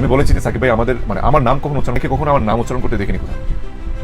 আমি বলেছি যে সাকিব ভাই আমাদের মানে আমার নাম কখনো উচ্চারণ কখনো আমার নাম উচ্চারণ করতে দেখিনি কোথাও।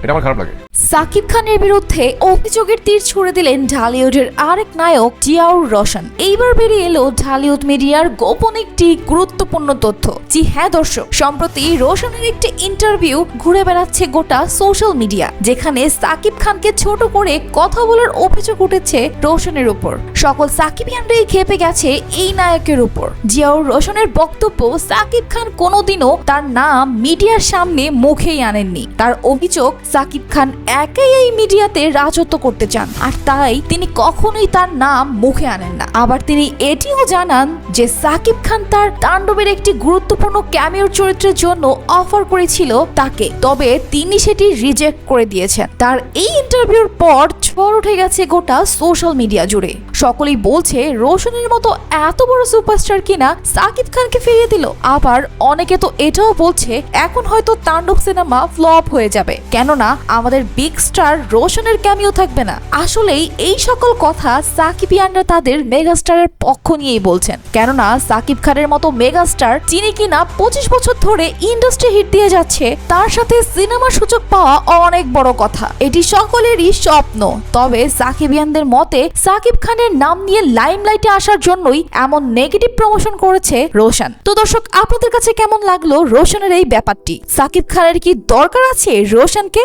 এটা আমার খারাপ লাগে। সাকিব খানের বিরুদ্ধে অভিযোগের তীর ছুড়ে দিলেন ঢালিউডের আরেক নায়ক জিয়াউর রোশন। এইবার বেরিয়ে এলো ঢালিউড মিডিয়ার গোপন একটি গুরুত্বপূর্ণ তথ্য। জি হ্যাঁ দর্শক, সম্প্রতি রোশনের একটি ইন্টারভিউ ঘুরে বেড়াচ্ছে গোটা সোশ্যাল মিডিয়া, যেখানে সাকিব খানকে ছোট করে কথা বলার অভিযোগ উঠেছে রোশনের উপর। সকল সাকিবিয়ানরাই খেপে গেছে এই নায়কের উপর। জিয়াউর রোশনের বক্তব্য, সাকিব খান কোনোদিনও তার নাম মিডিয়ার সামনে মুখেই আনেননি। তার অভিযোগ সাকিব খান একাই এই মিডিয়াতে রাজত্ব করতে চান। আর তাই তিনি কখনোই তার নাম মুখে আনেন না। আবার তিনি এটিও জানান যে সাকিব খান তার তাণ্ডবের একটি গুরুত্বপূর্ণ ক্যামিওর চরিত্রের জন্য অফার করেছিল তাকে। তবে তিনি সেটি রিজেক্ট করে দিয়েছেন। তার এই ইন্টারভিউর পর ঝড় উঠে গেছে গোটা সোশ্যাল মিডিয়া জুড়ে। সকলেই বলছে, রোশনের মতো এত বড় সুপারস্টার কিনা সাকিব খানকে ফিরিয়ে দিল। আবার অনেকে তো এটাও বলছে, এখন হয়তো তাণ্ডব সিনেমা ফ্লপ হয়ে যাবে। কেননা আমাদের বিগ স্টার রোশনের ক্যামিও থাকবে না। আসলেই এই সকল কথা সাকিবিয়ানরা তাদের মেগাস্টারের পক্ষ নিয়েই বলছেন। কেননা সাকিব খানের মতো মেগাস্টার যিনি কিনা পঁচিশ বছর ধরে ইন্ডাস্ট্রি হিট দিয়ে যাচ্ছে, তার সাথে সিনেমা সুযোগ পাওয়া অনেক বড় কথা। এটি সকলেরই স্বপ্ন। তবে সাকিবিয়ানদের মতে, সাকিব খানের নাম নিয়ে লাইমলাইটে আসার জন্যই এমন নেগেটিভ প্রমোশন করেছে রোশন। তো দর্শক, আপনাদের কাছে কেমন লাগল রোশনের এই ব্যাপারটি? সাকিব খানের কি দরকার আছে রোশনকে?